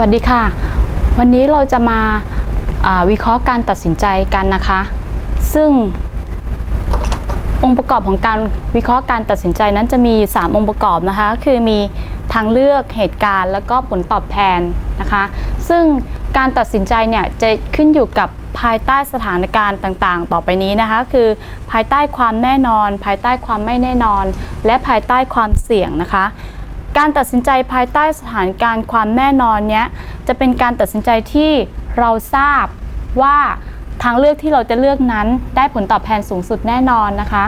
วัสดีค่ะ วันนี้เราจะมาาวิเคราะห์การตัดสินใจกันนะคะ ซึ่งองค์ประกอบของการวิเคราะห์การตัดสินใจนั้นจะมี 3 องค์ประกอบนะคะ คือมีทางเลือกเหตุการณ์แล้วก็ผลตอบแทนนะคะ ซึ่งการตัดสินใจเนี่ยจะขึ้นอยู่กับภายใต้สถานการณ์ต่างๆ ต่อไปนี้นะคะ คือภายใต้ความแน่นอน ภายใต้ความไม่แน่นอน และภายใต้ความเสี่ยงนะคะ การตัดสินใจภายใต้สถานการณ์ความแน่นอนเนี้ยจะเป็นการตัดสินใจที่เราทราบว่าทางเลือกที่เราจะเลือกนั้น ได้ผลตอบแทนสูงสุดแน่นอนนะคะ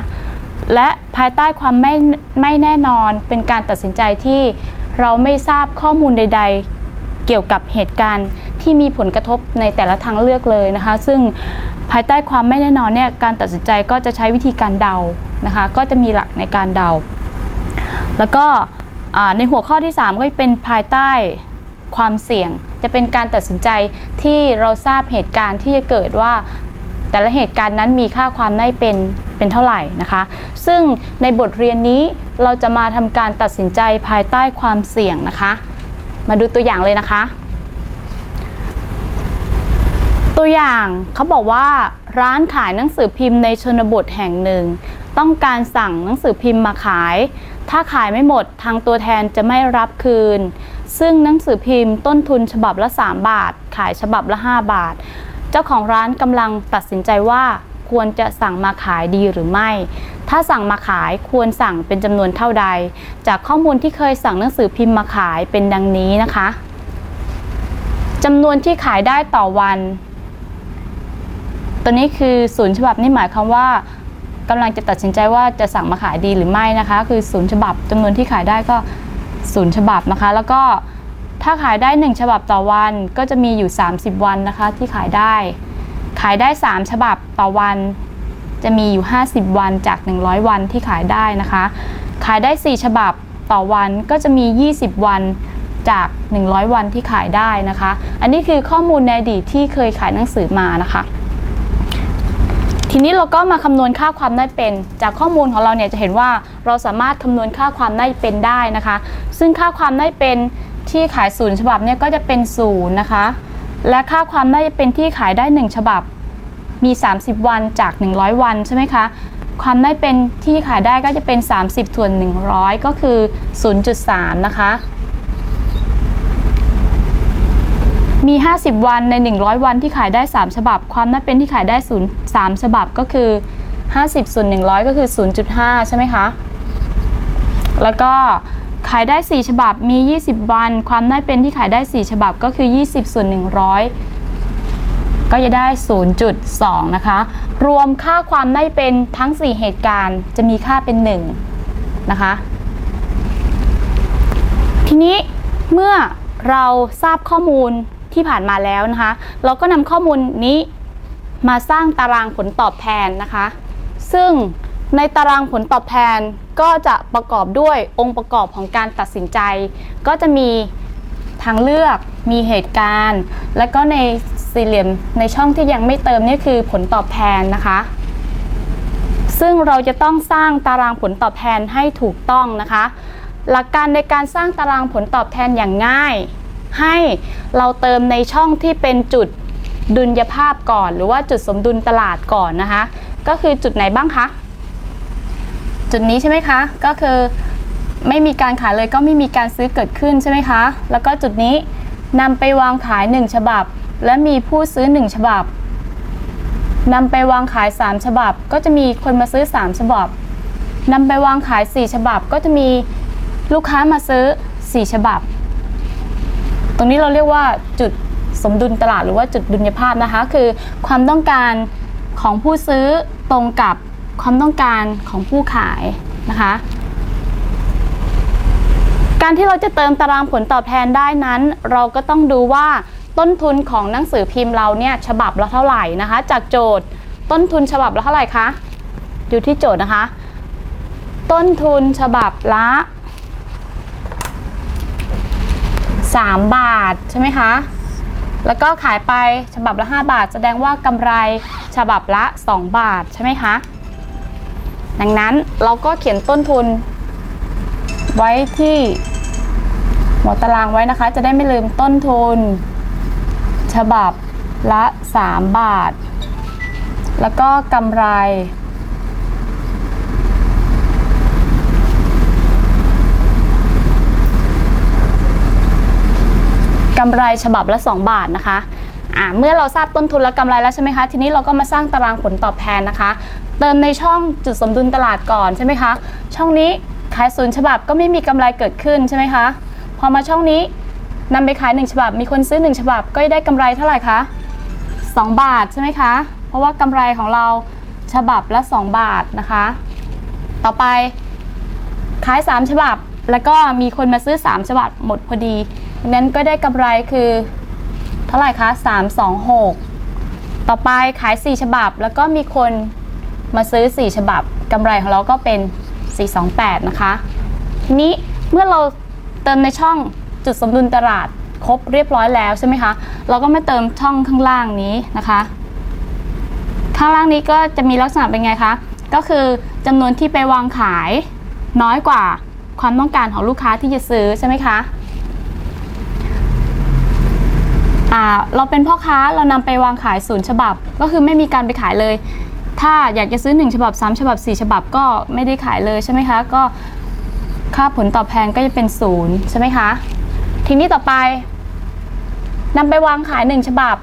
และภายใต้ความไม่ไม่แน่นอนเป็นการตัดสินใจที่เราไม่ทราบข้อมูลใด ๆ เกี่ยวกับเหตุการณ์ที่มีผลกระทบในแต่ละทางเลือกเลยนะคะ ซึ่งภายใต้ความไม่แน่นอนเนี่ยการตัดสินใจก็จะใช้วิธีการเดานะคะ ก็จะมีหลักในการเดา แล้วก็ ในหัวข้อที่ 3 ก็เป็นภายใต้ความเสี่ยง จะเป็นการตัดสินใจที่เราทราบเหตุการณ์ที่จะเกิดว่าแต่ละเหตุการณ์นั้นมีค่าความได้เป็นเป็นเท่าไหร่นะคะ ซึ่งในบทเรียนนี้เราจะมาทำการตัดสินใจภายใต้ความเสี่ยงนะคะ มาดูตัวอย่างเลยนะคะ ตัวอย่างเขาบอกว่าร้านขายหนังสือพิมพ์ในชนบทแห่งหนึ่ง ต้องการสั่งหนังสือพิมพ์มาขาย ถ้าขายไม่หมดทางตัวแทนจะไม่รับคืน ซึ่งหนังสือพิมพ์ต้นทุนฉบับละ 3 บาท ขายฉบับละ 5 บาท เจ้าของร้านกำลังตัดสินใจว่าควรจะสั่งมาขายดีหรือไม่ ถ้าสั่งมาขายควรสั่งเป็นจำนวนเท่าใด จากข้อมูลที่เคยสั่งหนังสือพิมพ์มาขายเป็นดังนี้นะคะจำนวนที่ขายได้ต่อวัน ตัวนี้คือศูนย์ฉบับนี่หมายความว่า กำลังจะตัดสินใจว่าจะสั่งมาขายดีหรือไม่นะคะ คือศูนย์ฉบับจำนวนที่ขายได้ก็ศูนย์ฉบับนะคะ แล้วก็ถ้าขายได้ 1 ฉบับต่อวันก็จะมีอยู่ 30 วันนะคะที่ขายได้ ขายได้ 3 ฉบับต่อวัน จะมีอยู่ 50 วันจาก 100 วันที่ขายได้นะคะ ขายได้ 4 ฉบับต่อวันก็จะมี 20 วันจาก 100 วันที่ขายได้นะคะ อันนี้คือข้อมูลในอดีตที่เคยขายหนังสือมานะคะ ทีนี้เราก็มาคำนวณค่าความได้เป็น จากข้อมูลของเราเนี่ยจะเห็นว่าเราสามารถคำนวณค่าความได้เป็นได้นะคะ ซึ่งค่าความได้เป็นที่ขายศูนย์ฉบับเนี่ยก็จะเป็นศูนย์นะคะ และค่าความได้เป็นที่ขายได้ 1 ฉบับ มี 30 วันจาก 100 วันใช่ไหมคะความได้เป็นที่ขายได้ก็จะเป็น 30ส่วน100 ก็คือ 0.3 นะคะ มี 50 วันใน 100 วันที่ขายได้ 3 ฉบับ ความน่าเป็นที่ขายได้0 3ฉบับก็คือ 50ส่วน100 ก็คือ 0.5 ใช่ไหมคะ แล้วก็ขายได้ 4 ฉบับมี 20 วัน ความน่าเป็นที่ขายได้ 4 ฉบับก็คือ 20ส่วน100 ก็จะได้ 0.2 นะคะ รวมค่าความได้เป็นทั้ง 4 เหตุการณ์จะมีค่าเป็น 1 นะคะ ทีนี้เมื่อเราทราบข้อมูล ที่ผ่านมาแล้วนะคะ เราก็นำข้อมูลนี้มาสร้างตารางผลตอบแทนนะคะ ซึ่งในตารางผลตอบแทนก็จะประกอบด้วยองค์ประกอบของการตัดสินใจ ก็จะมีทางเลือกมีเหตุการณ์ และก็ในสี่เหลี่ยมในช่องที่ยังไม่เติมนี่คือผลตอบแทนนะคะ ซึ่งเราจะต้องสร้างตารางผลตอบแทนให้ถูกต้องนะคะ หลักการในการสร้างตารางผลตอบแทนอย่างง่าย ให้เราเติมในช่องที่เป็นจุดดุลยภาพก่อน หรือว่าจุดสมดุลตลาดก่อนนะคะ ก็คือจุดไหนบ้างคะจุดนี้ใช่ไหมคะ ก็คือไม่มีการขายเลยก็ไม่มีการซื้อเกิดขึ้นใช่ไหมคะ แล้วก็จุดนี้นำไปวางขาย 1 ฉบับ และมีผู้ซื้อ 1 ฉบับนำไปวางขาย 3 ฉบับ ก็จะมีคนมาซื้อ 3 ฉบับนำไปวางขาย 4 ฉบับ ก็จะมีลูกค้ามาซื้อ 4 ฉบับ รงนี้เราเรียกว่าจุดสมดุลตลาดหรือว่าจุดดุลยภาพนะคะ คือความต้องการของผู้ซื้อตรงกับความต้องการของผู้ขายนะคะ การที่เราจะเติมตารางผลตอบแทนได้นั้น เราก็ต้องดูว่าต้นทุนของหนังสือพิมพ์เราเนี่ยฉบับละเท่าไหร่นะคะ จากโจทย์ต้นทุนฉบับละเท่าไหร่คะอยู่ที่โจทย์นะคะ ต้นทุนฉบับละ 3 บาทใช่ไหมคะ แล้วก็ขายไปฉบับละ 5 บาท แสดงว่ากำไรฉบับละ 2 บาทใช่ไหมคะ ดังนั้นเราก็เขียนต้นทุน ไว้ที่หัวตารางไว้นะคะ จะได้ไม่ลืมต้นทุน ฉบับละ 3 บาท แล้วก็กำไร กำไรฉบับละ 2 บาทนะคะอ่าเมื่อเราทราบต้นทุนและกำไรแล้วใช่ไหมคะ ทีนี้เราก็มาสร้างตารางผลตอบแทนนะคะ เติมในช่องจุดสมดุลตลาดก่อนใช่ไหมคะ ช่องนี้ขายศูนย์ฉบับก็ไม่มีกำไรเกิดขึ้นใช่ไหมคะ พอมาช่องนี้นำไปขาย 1 ฉบับ มีคนซื้อ 1 ฉบับก็ได้กำไรเท่าไหร่คะ 2 บาทใช่ไหมคะ เพราะว่ากำไรของเราฉบับละ 2 บาทนะคะ ต่อไปขาย 3 ฉบับ แล้วก็มีคนมาซื้อ 3 ฉบับหมดพอดี นั้นก็ได้กำไรคือเท่าไหร่คะ 326 ต่อไปขาย 4 ฉบับ แล้วก็มีคนมาซื้อ 4 ฉบับกำไรของเราก็เป็น 428 นะคะทีนี้เมื่อเราเติมในช่องจุดสมดุลตลาดครบเรียบร้อยแล้วใช่ไหมคะ เราก็มาเติมช่องข้างล่างนี้นะคะ ข้างล่างนี้ก็จะมีลักษณะเป็นไงคะ ก็คือจำนวนที่ไปวางขายน้อยกว่าความต้องการของลูกค้าที่จะซื้อใช่ไหมคะ อ่าเราเป็นพ่อค้าเรานำไปวางขายศูนย์ฉบับ ก็คือไม่มีการไปขายเลย ถ้าอยากจะซื้อ 1 ฉบับ 3 ฉบับ 4 ฉบับก็ไม่ได้ขายเลยใช่ไหมคะก็ค่าผลตอบแทนก็จะเป็นศูนย์ใช่ไหมคะทีนี้ต่อไปนำไปวางขาย 1 ฉบับ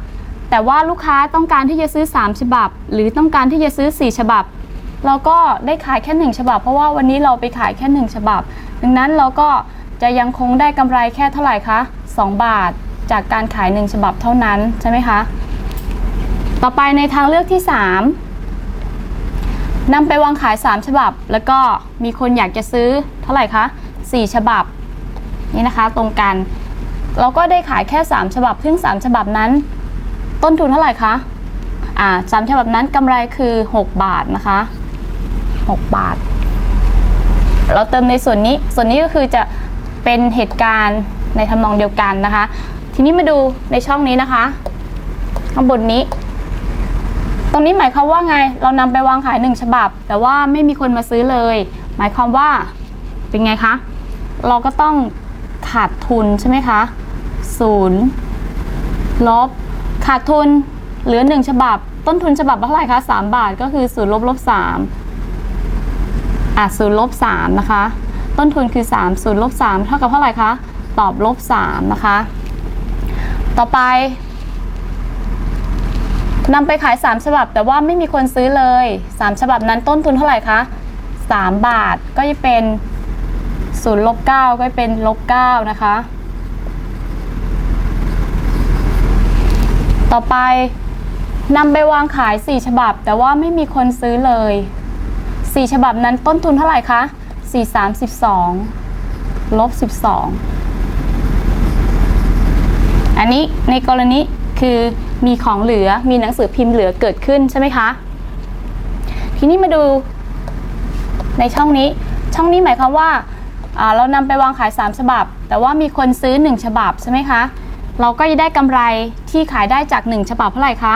แต่ว่าลูกค้าต้องการที่จะซื้อ 3 ฉบับ หรือต้องการที่จะซื้อ 4 ฉบับ เราก็ได้ขายแค่ 1 ฉบับ เพราะว่าวันนี้เราไปขายแค่ 1 ฉบับ ดังนั้นเราก็จะยังคงได้กำไรแค่เท่าไหร่คะ 2 บาท จากการขาย 1 ฉบับเท่านั้นใช่ไหมคะ ต่อไปในทางเลือกที่ 3นำไปวางขาย 3 ฉบับ แล้วก็มีคนอยากจะซื้อเท่าไหร่คะ 4 ฉบับนี่นะคะตรงกัน เราก็ได้ขายแค่ 3 ฉบับซึ่ง3 ฉบับนั้น ต้นทุนเท่าไหร่คะอ่าสามฉบับนั้นกำไรคือ 6 บาทนะคะ 6 บาท เราเติมในส่วนนี้ ส่วนนี้ก็คือจะเป็นเหตุการณ์ในทำนองเดียวกันนะคะ ทีนี้มาดูในช่องนี้นะคะ ข้างบนนี้ ตรงนี้หมายความว่าไง เรานำไปวางขาย1ฉบับ แต่ว่าไม่มีคนมาซื้อเลย หมายความว่าเป็นไงคะ เราก็ต้องขาดทุนใช่ไหมคะศูนย์ลบ ขาดทุนเหลือ1ฉบับ ต้นทุนฉบับเท่าไหร่คะ3บาทก็คือศูนย์ลบลบ3อะศูนย์ลบ3นะคะ ต้นทุนคือ3ศูนย์ลบ3เท่ากับเท่าไหร่คะ ตอบลบ3นะคะ ต่อไปนำไปขาย 3 ฉบับ แต่ว่าไม่มีคนซื้อเลย 3 ฉบับนั้นต้นทุนเท่าไหร่คะ 3 บาทก็จะเป็น0ลบ9ก็จะเป็นลบ9นะคะ ต่อไปนำไปวางขาย 4 ฉบับ แต่ว่าไม่มีคนซื้อเลย 4 ฉบับนั้นต้นทุนเท่าไหร่คะ 4 32ลบ12 อันนี้ในกรณีคือมีของเหลือมีหนังสือพิมพ์เหลือเกิดขึ้นใช่ไหมคะ ทีนี้มาดูในช่องนี้ช่องนี้หมายความว่าเรานำไปวางขาย 3 ฉบับ แต่ว่ามีคนซื้อ 1 ฉบับใช่ไหมคะ เราก็จะได้กำไรที่ขายได้จาก 1 ฉบับเท่าไหร่คะ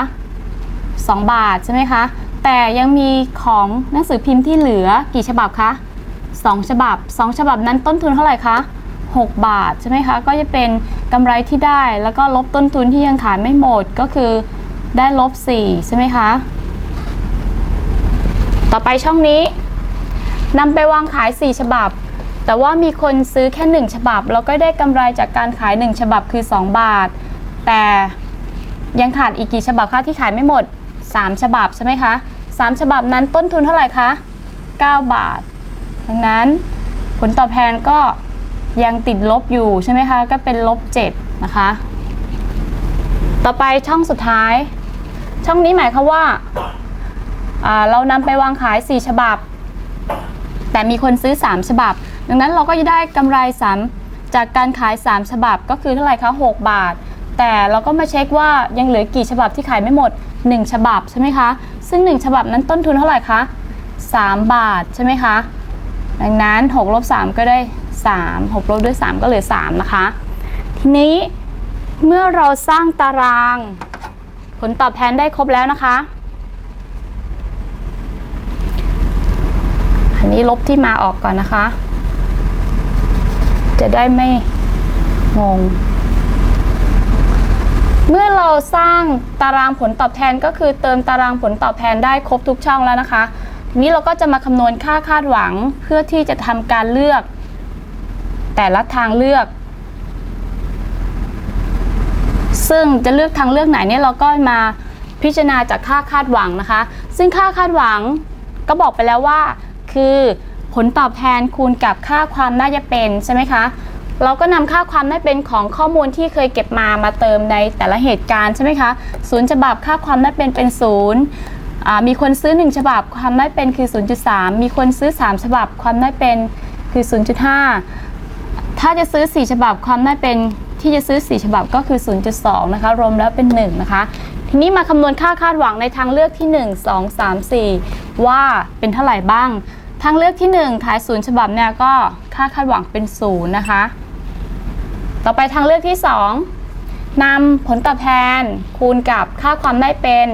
2 บาทใช่ไหมคะ แต่ยังมีของหนังสือพิมพ์ที่เหลือกี่ฉบับคะ2 ฉบับ 2 ฉบับนั้นต้นทุนเท่าไหร่คะ 6 บาทใช่ไหมคะ ก็จะเป็นกำไรที่ได้ แล้วก็ลบต้นทุนที่ยังขายไม่หมดก็คือได้ลบ4ใช่ไหมคะ ต่อไปช่องนี้นำไปวางขาย 4 ฉบับ แต่ว่ามีคนซื้อแค่ 1 ฉบับ แล้วก็ได้กำไรจากการขาย 1 ฉบับคือ 2 บาท แต่ยังขาดอีกกี่ฉบับคะที่ขายไม่หมด 3 ฉบับใช่ไหมคะ 3 ฉบับนั้นต้นทุนเท่าไหร่คะ 9 บาท ดังนั้นผลตอบแทนก็ ยังติดลบอยู่ใช่ไหมคะ ก็เป็นลบ7นะคะ ต่อไปช่องสุดท้าย ช่องนี้หมายความว่าาเรานำไปวางขาย 4 ฉบับ แต่มีคนซื้อ 3 ฉบับ ดังนั้นเราก็จะได้กำไร 3 จากการขาย 3 ฉบับก็คือเท่าไหร่คะ6บาท แต่เราก็มาเช็คว่ายังเหลือกี่ฉบับที่ขายไม่หมด 1 ฉบับใช่ไหมคะ ซึ่ง 1 ฉบับนั้นต้นทุนเท่าไหร่คะ3 บาทใช่ไหมคะ ดังนั้น6ลบ3ก็ได้ 3 6ลบด้วย 3 ก็เหลือ 3 นะคะ ทีนี้เมื่อเราสร้างตาราง ผลตอบแทนได้ครบแล้วนะคะ อันนี้ลบที่มาออกก่อนนะคะ จะได้ไม่งง เมื่อเราสร้างตารางผลตอบแทนก็คือเติมตารางผลตอบแทนได้ครบทุกช่องแล้วนะคะทีนี้เราก็จะมาคำนวณค่าคาดหวังเพื่อที่จะทำการเลือก แต่ละทางเลือก ซึ่งจะเลือกทางเลือกไหนเนี่ยเราก็มาพิจารณาจากค่าคาดหวังนะคะ ซึ่งค่าคาดหวังก็บอกไปแล้วว่า คือผลตอบแทนคูณกับค่าความน่าจะเป็นใช่ไหมคะ เราก็นำค่าความน่าเป็นของข้อมูลที่เคยเก็บมามาเติมในแต่ละเหตุการณ์ใช่ไหมคะศูนย์ฉบับค่าความน่าเป็นเป็นศูนย์มีคนซื้อ 1 ฉบับความน่าเป็นคือ 0.3 มีคนซื้อ 3 ฉบับความน่าเป็นคือ 0.5 ถ้าจะซื้อ 4 ฉบับความน่าเป็นที่จะซื้อ 4 ฉบับก็คือ 0.2 นะคะ รวมแล้วเป็น 1 นะคะ ทีนี้มาคำนวณค่าคาดหวังในทางเลือกที่ 1 2 3 4 ว่าเป็นเท่าไหร่บ้าง ทางเลือกที่1ขาย 0 ฉบับเนี่ยก็ค่าคาดหวังเป็น 0 นะคะ ต่อไปทางเลือกที่ 2นำผลตอบแทนคูณกับค่าความได้เป็น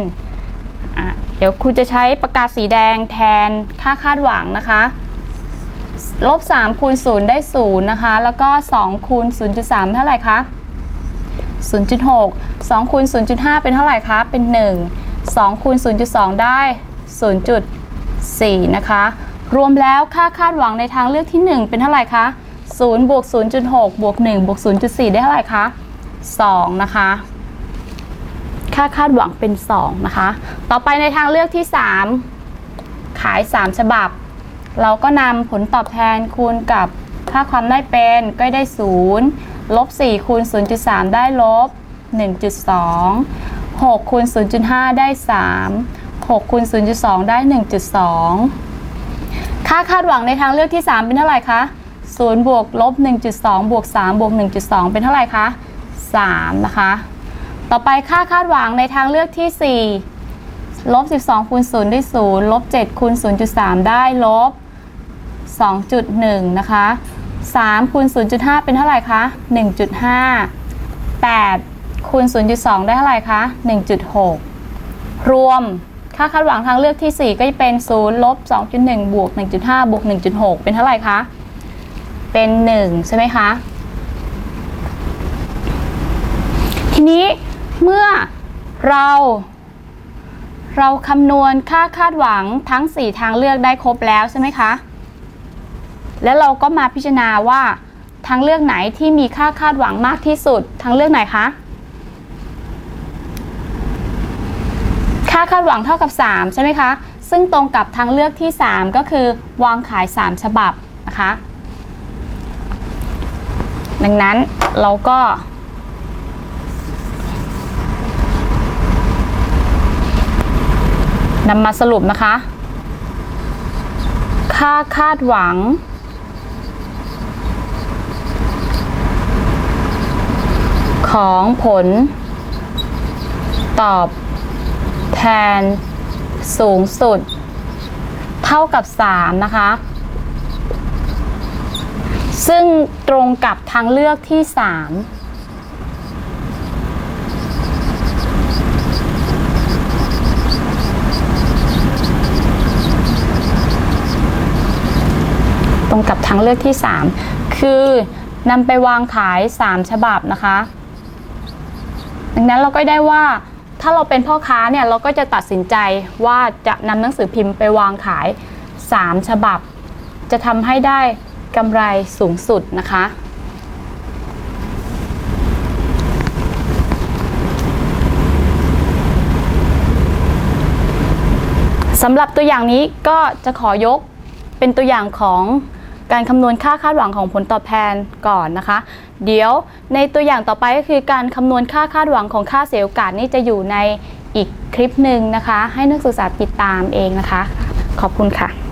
เดี๋ยวครูจะใช้ปากกาสีแดงแทนค่าคาดหวังนะคะ ลบ3คูณ0ได้0นะคะ แล้วก็2คูณ0.3 เท่าไหร่คะ0.6 2คูณ0.5 เป็นเท่าไหร่คะ เป็น 1 2คูณ0.2 ได้ 0.4 นะคะ รวมแล้วค่าคาดหวังในทางเลือกที่ 1 เป็นเท่าไหร่คะ0บวก0.6บวก1บวก0.4 ได้เท่าไหร่คะ2นะคะ ค่าคาดหวังเป็น 2 นะคะ ต่อไปในทางเลือกที่ 3 ขาย 3 ฉบับ เราก็นำผลตอบแทนคูณกับค่าความได้เป็นก็ได้ 0 ลบ 4 คูณ 0.3 ได้ลบ 1.2 6 คูณ 0.5 ได้ 3 6คูณ0.2 ได้ 1.2 ค่าคาดหวังในทางเลือกที่ 3 เป็นเท่าไหร่คะ0บวกลบ1.2 บวก3บวก1.2 เป็นเท่าไหร่คะ3นะคะ ต่อไปค่าคาดหวังในทางเลือกที่ 4 ลบ 12คูณ0ได้ 0 ลบ 7คูณ0.3 ได้ลบ 2.1 นะคะ3คูณ0.5 เป็นเท่าไหร่คะ 1.5 8คูณ0.2 ได้เท่าไหร่คะ 1.6 รวมค่าคาดหวังทางเลือกที่ 4 ก็จะเป็น0ลบ2.1 บวก 1.5 บวก 1.6 เป็นเท่าไหร่คะ เป็น 1 ใช่ไหมคะ ทีนี้เมื่อเราเราคำนวณค่าคาดหวังทั้ง 4 ทางเลือกได้ครบแล้วใช่ไหมคะ แล้วเราก็มาพิจารณาว่าทางเลือกไหนที่มีค่าคาดหวังมากที่สุดทางเลือกไหนคะค่าคาดหวังเท่ากับ 3 ใช่ไหมคะ ซึ่งตรงกับทางเลือกที่ 3 ก็คือ วางขาย 3 ฉบับนะคะ ดังนั้นเราก็ นำมาสรุปนะคะ ค่าคาดหวัง ของผล ตอบ แทน สูงสุด เท่ากับ 3 นะคะ ซึ่งตรงกับทางเลือกที่ 3ตรงกับทางเลือกที่ 3 คือนำไปวางขาย 3 ฉบับนะคะ ดังนั้นเราก็ได้ว่าถ้าเราเป็นพ่อค้าเนี่ยเราก็จะตัดสินใจว่าจะนำหนังสือพิมพ์ไปวางขาย 3 ฉบับ จะทำให้ได้กำไรสูงสุดนะคะ สำหรับตัวอย่างนี้ก็จะขอยกเป็นตัวอย่างของ การคำนวณค่าคาดหวังของผลตอบแทนก่อนนะคะ เดี๋ยวในตัวอย่างต่อไปก็คือการคำนวณค่าคาดหวังของค่าเสียโอกาสนี่จะอยู่ในอีกคลิปหนึ่งนะคะ ให้นักศึกษาติดตามเองนะคะ ขอบคุณค่ะ